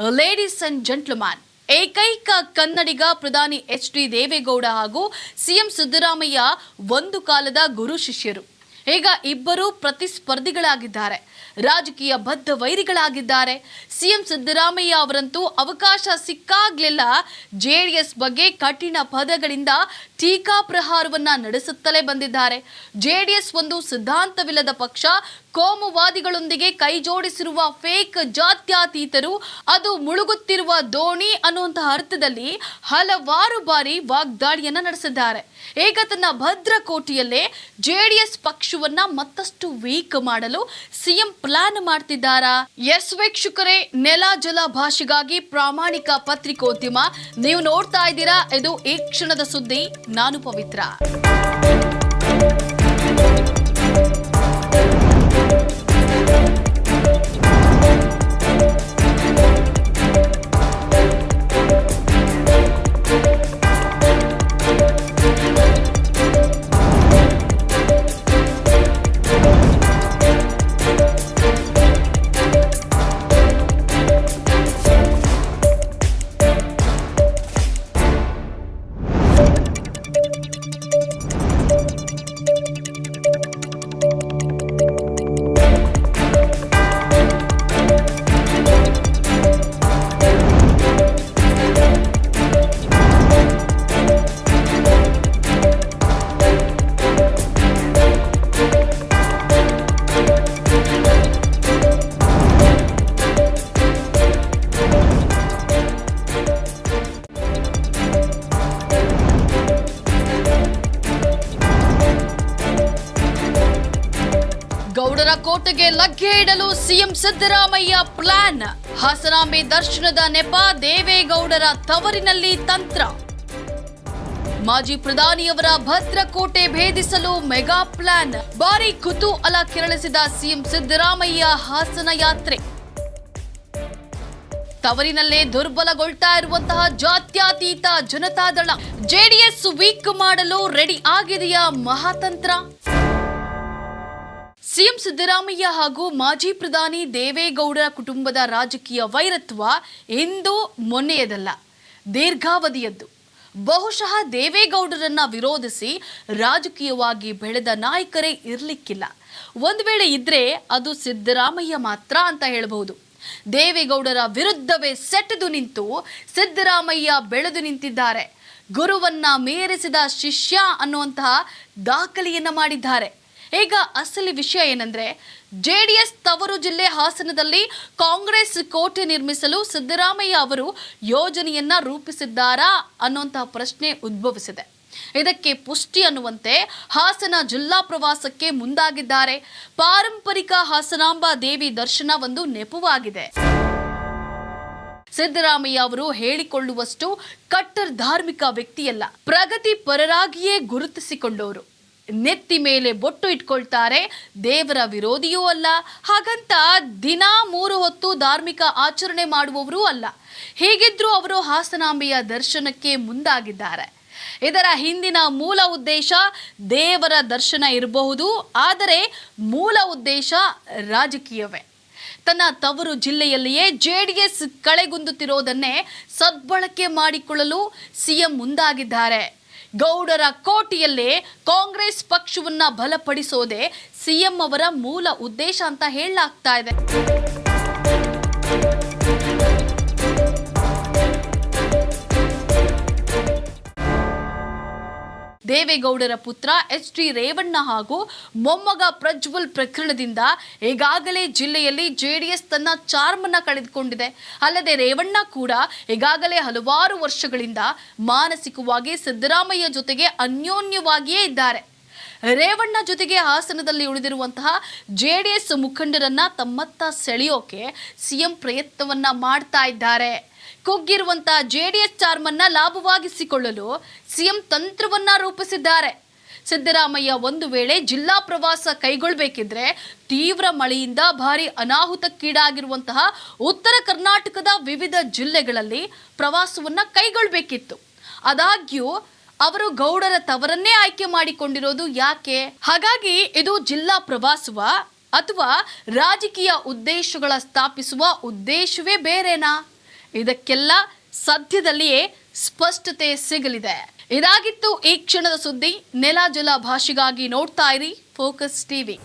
Ladies and gentleman ಏಕೈಕ ಕನ್ನಡಿಗ ಪ್ರಧಾನಿ H D Deve Gowda ಹಾಗೂ ಸಿಎಂ ಸಿದ್ದರಾಮಯ್ಯ ಒಂದು ಕಾಲದ ಗುರು ಶಿಷ್ಯರು. ಈಗ ಇಬ್ಬರು ಪ್ರತಿಸ್ಪರ್ಧಿಗಳಾಗಿದ್ದಾರೆ. ರಾಜಕೀಯ ಬದ್ಧ ವೈರಿಗಳಾಗಿದ್ದಾರೆ. ಸಿಎಂ ಸಿದ್ದರಾಮಯ್ಯ ಅವರಂತೂ ಅವಕಾಶ ಸಿಕ್ಕಾಗ್ಲೆಲ್ಲ. ಜೆಡಿಎಸ್ ಬಗ್ಗೆ ಕಠಿಣ ಪದಗಳಿಂದ ಟೀಕಾ ಪ್ರಹಾರವನ್ನು ನಡೆಸುತ್ತಲೇ ಬಂದಿದ್ದಾರೆ. ಜೆಡಿಎಸ್ ಒಂದು ಸಿದ್ಧಾಂತವಿಲ್ಲದ ಪಕ್ಷ ಕೋಮುವಾದಿಗಳೊಂದಿಗೆ ಕೈಜೋಡಿಸಿರುವ ಫೇಕ್ ಜಾತ್ಯತೀತರು, ಅದು ಮುಳುಗುತ್ತಿರುವ ದೋಣಿ ಅನ್ನುವಂತಹ ಅರ್ಥದಲ್ಲಿ ಹಲವಾರು ಬಾರಿ ವಾಗ್ದಾಳಿಯನ್ನ ನಡೆಸಿದ್ದಾರೆ. ಈಗ ತನ್ನ ಡಿ ಜೆಡಿಎಸ್ ಪಕ್ಷವನ್ನ ಮತ್ತಷ್ಟು ವೀಕ್ ಮಾಡಲು ಸಿಎಂ ಪ್ಲಾನ್ ಮಾಡ್ತಿದ್ದಾರಾ? ಎಸ್ ವೀಕ್ಷಕರೇ, ನೆಲ ಜಲ ಭಾಷೆಗಾಗಿ ಪ್ರಾಮಾಣಿಕ ಪತ್ರಿಕೋದ್ಯಮ. ನೀವು ನೋಡ್ತಾ ಇದ್ದೀರಾ, ಇದು ಈ ಕ್ಷಣದ ಸುದ್ದಿ. ನಾನು ಪವಿತ್ರ. ಗೌಡರ ಕೋಟೆಗೆ ಲಗ್ಗೆ ಇಡಲು ಸಿಎಂ ಸಿದ್ದರಾಮಯ್ಯ ಪ್ಲಾನ್. ಹಾಸನಾಂಬೆ ದರ್ಶನದ ನೆಪ ದೇವೇಗೌಡರ ತವರಿನಲ್ಲಿ ತಂತ್ರ. ಮಾಜಿ ಪ್ರಧಾನಿಯವರ ಭದ್ರಕೋಟೆ ಭೇದಿಸಲು ಮೆಗಾ ಪ್ಲಾನ್. ಭಾರಿ ಕುತೂಹಲ ಕೆರಳಿಸಿದ ಸಿಎಂ ಸಿದ್ದರಾಮಯ್ಯ ಹಾಸನ ಯಾತ್ರೆ. ತವರಿನಲ್ಲೇ ದುರ್ಬಲಗೊಳ್ತಾ ಇರುವಂತಹ ಜಾತ್ಯತೀತ ಜನತಾದಳ ಜೆಡಿಎಸ್ ವೀಕ್ ಮಾಡಲು ರೆಡಿ ಆಗಿದೆಯಾ ಮಹಾತಂತ್ರ? ಸಿಎಂ ಸಿದ್ದರಾಮಯ್ಯ ಹಾಗೂ ಮಾಜಿ ಪ್ರಧಾನಿ ದೇವೇಗೌಡರ ಕುಟುಂಬದ ರಾಜಕೀಯ ವೈರತ್ವ ಇಂದು ಮೊನ್ನೆಯದಲ್ಲ, ದೀರ್ಘಾವಧಿಯದ್ದು. ಬಹುಶಃ ದೇವೇಗೌಡರನ್ನ ವಿರೋಧಿಸಿ ರಾಜಕೀಯವಾಗಿ ಬೆಳೆದ ನಾಯಕರೇ ಇರಲಿಕ್ಕಿಲ್ಲ. ಒಂದು ವೇಳೆ ಇದ್ರೆ ಅದು ಸಿದ್ದರಾಮಯ್ಯ ಮಾತ್ರ ಅಂತ ಹೇಳಬಹುದು. ದೇವೇಗೌಡರ ವಿರುದ್ಧವೇ ಸೆಟೆದು ನಿಂತು ಸಿದ್ದರಾಮಯ್ಯ ಬೆಳೆದು ನಿಂತಿದ್ದಾರೆ. ಗುರುವನ್ನ ಮೀರಿಸಿದ ಶಿಷ್ಯ ಅನ್ನುವಂತಹ ದಾಖಲೆಯನ್ನ ಮಾಡಿದ್ದಾರೆ. ಈಗ ಅಸಲಿ ವಿಷಯ ಏನಂದ್ರೆ, ಜೆಡಿಎಸ್ ತವರು ಜಿಲ್ಲೆ ಹಾಸನದಲ್ಲಿ ಕಾಂಗ್ರೆಸ್ ಕೋಟೆ ನಿರ್ಮಿಸಲು ಸಿದ್ದರಾಮಯ್ಯ ಅವರು ಯೋಜನೆಯನ್ನ ರೂಪಿಸಿದ್ದಾರಾ ಅನ್ನುವಂತಹ ಪ್ರಶ್ನೆ ಉದ್ಭವಿಸಿದೆ. ಇದಕ್ಕೆ ಪುಷ್ಟಿ ಅನ್ನುವಂತೆ ಹಾಸನ ಜಿಲ್ಲಾ ಪ್ರವಾಸಕ್ಕೆ ಮುಂದಾಗಿದ್ದಾರೆ. ಪಾರಂಪರಿಕ ಹಾಸನಾಂಬ ದೇವಿ ದರ್ಶನ ಒಂದು ನೆಪವಾಗಿದೆ. ಸಿದ್ದರಾಮಯ್ಯ ಅವರು ಹೇಳಿಕೊಳ್ಳುವಷ್ಟು ಕಟ್ಟರ್ ಧಾರ್ಮಿಕ ವ್ಯಕ್ತಿಯಲ್ಲ ಪ್ರಗತಿ ಪರರಾಗಿಯೇ ಗುರುತಿಸಿಕೊಂಡವರು. ನೆತ್ತಿ ಮೇಲೆ ಬೊಟ್ಟು ಇಟ್ಕೊಳ್ತಾರೆ. ದೇವರ ವಿರೋಧಿಯೂ ಅಲ್ಲ, ಹಾಗಂತ ದಿನ ಮೂರು ಹೊತ್ತು ಧಾರ್ಮಿಕ ಆಚರಣೆ ಮಾಡುವವರೂ ಅಲ್ಲ. ಹೀಗಿದ್ರೂ ಅವರು ಹಾಸನಾಂಬೆಯ ದರ್ಶನಕ್ಕೆ ಮುಂದಾಗಿದ್ದಾರೆ. ಇದರ ಹಿಂದಿನ ಮೂಲ ಉದ್ದೇಶ ದೇವರ ದರ್ಶನ ಇರಬಹುದು, ಆದರೆ ಮೂಲ ಉದ್ದೇಶ ರಾಜಕೀಯವೇ. ತನ್ನ ತವರು ಜಿಲ್ಲೆಯಲ್ಲಿಯೇ ಜೆ ಡಿ ಎಸ್ ಕಳೆಗುಂದುತ್ತಿರೋದನ್ನೇ ಸದ್ಬಳಕೆ ಮಾಡಿಕೊಳ್ಳಲು ಸಿಎಂ ಮುಂದಾಗಿದ್ದಾರೆ. ಗೌಡರ ಕೋಟಿಯಲ್ಲೇ ಕಾಂಗ್ರೆಸ್ ಪಕ್ಷವನ್ನ ಬಲಪಡಿಸೋದೇ ಸಿಎಂ ಅವರ ಮೂಲ ಉದ್ದೇಶ ಅಂತ ಹೇಳಲಾಗ್ತಾ ಇದೆ. ದೇವೇಗೌಡರ ಪುತ್ರ ಎಚ್ ಡಿ ರೇವಣ್ಣ ಹಾಗೂ ಮೊಮ್ಮಗ ಪ್ರಜ್ವಲ್ ಪ್ರಕರಣದಿಂದ ಈಗಾಗಲೇ ಜಿಲ್ಲೆಯಲ್ಲಿ ಜೆಡಿಎಸ್ ತನ್ನ ಚಾರ್ಮನ್ನ ಕಳೆದುಕೊಂಡಿದೆ. ಅಲ್ಲದೆ ರೇವಣ್ಣ ಕೂಡ ಈಗಾಗಲೇ ಹಲವಾರು ವರ್ಷಗಳಿಂದ ಮಾನಸಿಕವಾಗಿ ಸಿದ್ದರಾಮಯ್ಯ ಜೊತೆಗೆ ಅನ್ಯೋನ್ಯವಾಗಿಯೇ ಇದ್ದಾರೆ. ರೇವಣ್ಣ ಜೊತೆಗೆ ಹಾಸನದಲ್ಲಿ ಉಳಿದಿರುವಂತಹ ಜೆ ಡಿ ಎಸ್ ಮುಖಂಡರನ್ನ ತಮ್ಮತ್ತ ಸೆಳೆಯೋಕೆ ಸಿಎಂ ಪ್ರಯತ್ನವನ್ನ ಮಾಡ್ತಾ ಇದ್ದಾರೆ. ಕುಗ್ಗಿರುವಂತಹ ಜೆಡಿಎಸ್ ಚಾರ್ಮನ್ನ ಲಾಭವಾಗಿಸಿಕೊಳ್ಳಲು ಸಿಎಂ ತಂತ್ರವನ್ನ ರೂಪಿಸಿದ್ದಾರೆ. ಸಿದ್ದರಾಮಯ್ಯ ಒಂದು ವೇಳೆ ಜಿಲ್ಲಾ ಪ್ರವಾಸ ಕೈಗೊಳ್ಳಬೇಕಿದ್ರೆ ತೀವ್ರ ಮಳೆಯಿಂದ ಭಾರಿ ಅನಾಹುತಕ್ಕೀಡಾಗಿರುವಂತಹ ಉತ್ತರ ಕರ್ನಾಟಕದ ವಿವಿಧ ಜಿಲ್ಲೆಗಳಲ್ಲಿ ಪ್ರವಾಸವನ್ನ ಕೈಗೊಳ್ಳಬೇಕಿತ್ತು ಆದಾಗ್ಯೂ ಅವರು ಗೌಡರ ತವರನ್ನೇ ಆಯ್ಕೆ ಮಾಡಿಕೊಂಡಿರೋದು ಯಾಕೆ? ಹಾಗಾಗಿ ಇದು ಜಿಲ್ಲಾ ಪ್ರವಾಸವ ಅಥವಾ ರಾಜಕೀಯ ಉದ್ದೇಶಗಳ ಸ್ಥಾಪಿಸುವ ಉದ್ದೇಶವೇ ಬೇರೆನಾ? ಇದಕ್ಕೆಲ್ಲ ಸದ್ಯದಲ್ಲಿಯೇ ಸ್ಪಷ್ಟತೆ ಸಿಗಲಿದೆ. ಇದಾಗಿತ್ತು ಈ ಕ್ಷಣದ ಸುದ್ದಿ. ನೆಲ ಜಲ ಭಾಷೆಗಾಗಿ ನೋಡ್ತಾ ಇರಿ. Focus TV